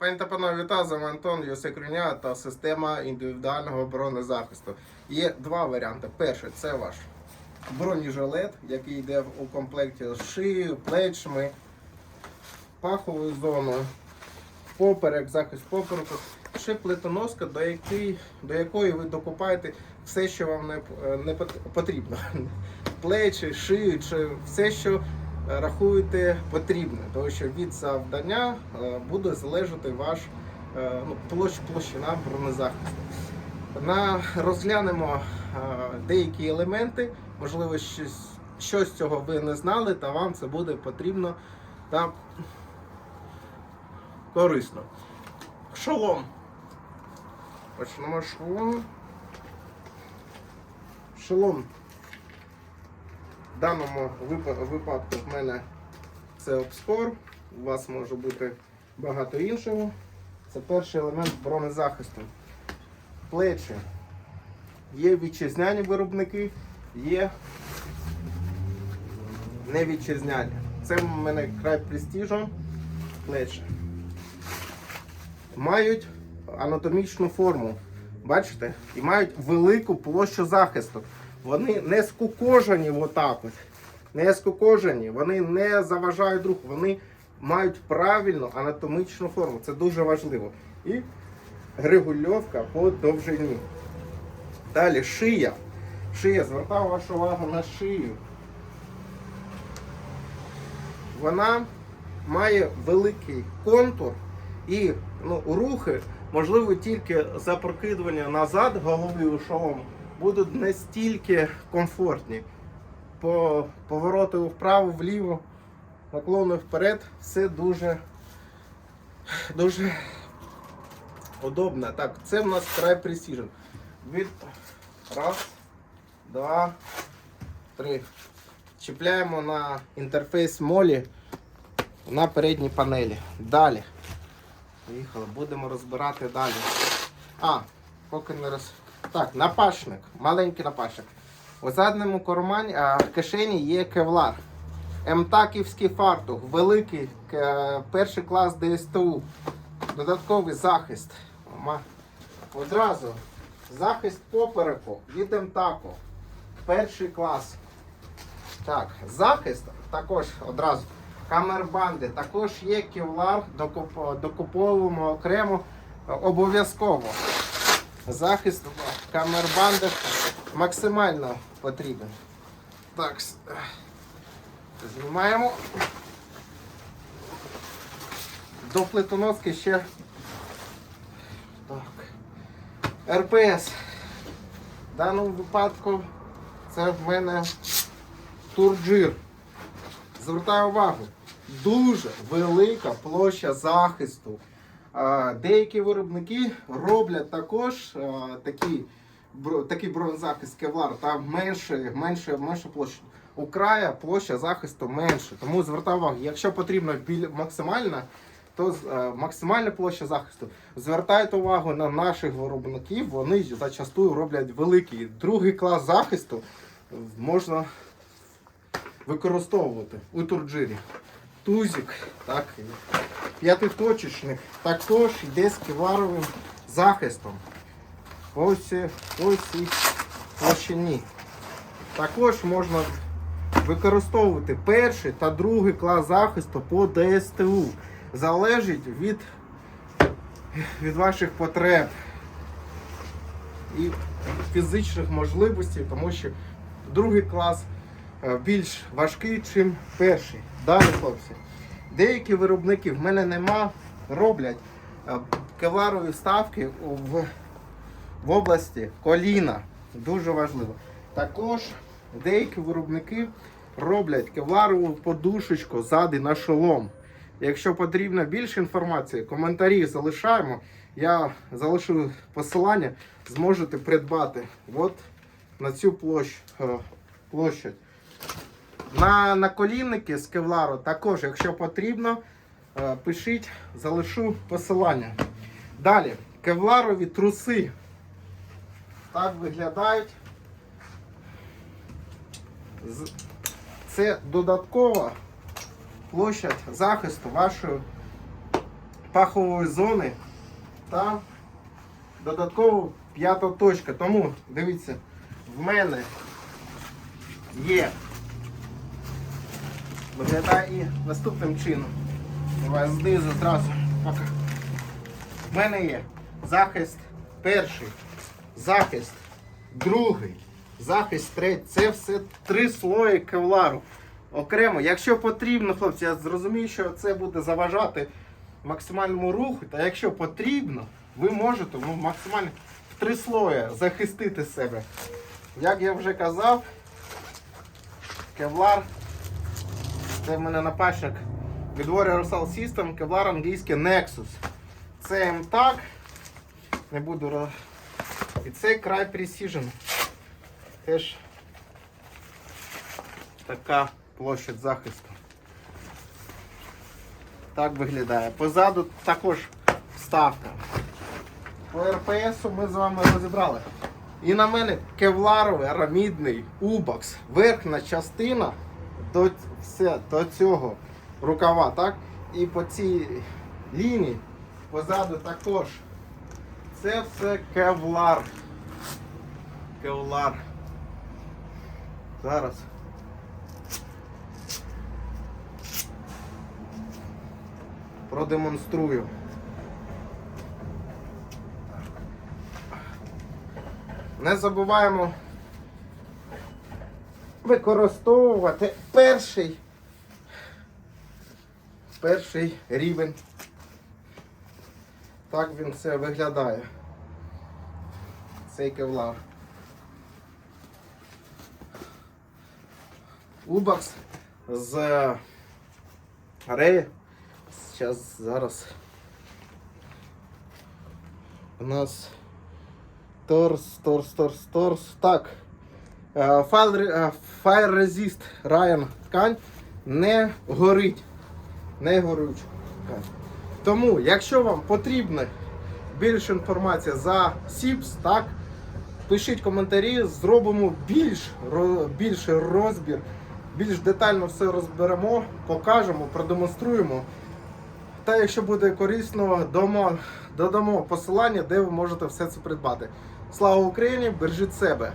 Пані та панове, вітаю, з вами Антон Йосикруня та система індивідуального бронезахисту. Є два варіанти. Перший це ваш бронежилет, який йде у комплекті з шиєю, плечми, паховою зоною, поперек, захист попереку. Ще плитоноска, до, якої, до якої ви докупаєте все, що вам не, не потрібно. Плечі, шию, чи все, що рахуєте потрібне, тому що від завдання е, буде залежати ваш е, ну, площ, площина бронезахисту. На, розглянемо е, деякі елементи, можливо, щось, щось цього ви не знали, та вам це буде потрібно та корисно. Шолом. Почнемо з шолому. Шолом. В даному випадку в мене це обскор, у вас може бути багато іншого. Це перший елемент бронезахисту. Плечі. Є вітчизняні виробники, є невітчизняні. Це в мене край престижу плечі. Мають анатомічну форму. Бачите? І мають велику площу захисту. Вони не скукожені отак от. Не скукожені, вони не заважають руху, вони мають правильну анатомічну форму. Це дуже важливо. І регульовка по довжині. Далі шия. Шия. Звертаю вашу увагу на шию. Вона має великий контур і ну, рухи, можливо, тільки запрокидування назад голови у шолом будуть не стільки комфортні. По повороти вправо, вліво, наклони вперед, все дуже, дуже удобно. Так, це в нас край Precision. Від раз, два, три. Чіпляємо на інтерфейс молі на передній панелі. Далі. Поїхали, будемо розбирати далі. А, поки не роз. Так, напашник, маленький напашник. У задньому кармані, а, кишені є кевлар. Емтаківський фартух, великий перший клас ДСТУ. Додатковий захист. Одразу захист попереку від Емтаку. Перший клас. Так, захист також одразу. Камербанди, також є кевлар, докуп- докуповуємо окремо обов'язково. Захист в камербандах максимально потрібен. Так, знімаємо. До плитоноски ще. Так. РПС. В даному випадку це в мене турджир. Звертаю увагу, дуже велика площа захисту. Деякі виробники роблять також такі, такий бронезахист кевлар, там менше, менше, менше площа. У края площа захисту менше. Тому звертаю увагу, якщо потрібно біль максимальна, то е, максимальна площа захисту. Звертайте увагу на наших виробників, вони зачастую роблять великий. Другий клас захисту можна використовувати у турджирі. Тузик, так, п'ятиточечник також йде з кевларовим захистом. Ось, ось цій площині. Також можна використовувати перший та другий клас захисту по ДСТУ. Залежить від, від ваших потреб і фізичних можливостей, тому що другий клас е, більш важкий, ніж перший. Далі, хлопці. Деякі виробники в мене нема, роблять е, кевларові вставки в, в області коліна. Дуже важливо. Також деякі виробники роблять кевларову подушечку ззади на шолом. Якщо потрібно більше інформації, коментарі залишаємо. Я залишу посилання, зможете придбати от на цю площ, е, площадь. На наколінники з кевлару також, якщо потрібно, е, пишіть, залишу посилання. Далі, кевларові труси. Так виглядають. Це додаткова площадь захисту вашої пахової зони та додатково п'ята точка. Тому дивіться, в мене є. Виглядає і наступним чином. Давай знизу зразу. Пока. В мене є захист перший, захист другий, захист третій. Це все три слої кевлару. Окремо, якщо потрібно, хлопці, я зрозумію, що це буде заважати максимальному руху. Та якщо потрібно, ви можете ну, максимально в три слої захистити себе. Як я вже казав, кевлар це в мене напащик від Warrior Soul System, кевлар англійський Nexus. Це МТАК. Не буду І це край Precision. Теж така площадь захисту. Так виглядає. Позаду також вставка. По РПСу ми з вами розібрали. І на мене кевларовий арамідний убакс. Верхня частина до, все, до цього рукава, так? І по цій лінії позаду також. Це все кевлар. Кевлар. Зараз. Продемонструю. Не забуваємо використовувати перший, перший рівень. Так він все виглядає. Цей кевлар. Убакс з Реї. Зараз зараз у нас торс, торс, торс, торс. Так. Fire, Resist Ryan ткань не горить. Не горюча. Тому, якщо вам потрібна більше інформація за SIPS, так, пишіть коментарі, зробимо більш, більший розбір, більш детально все розберемо, покажемо, продемонструємо. Та якщо буде корисно, домо, додамо посилання, де ви можете все це придбати. Слава Україні! Бережіть себе!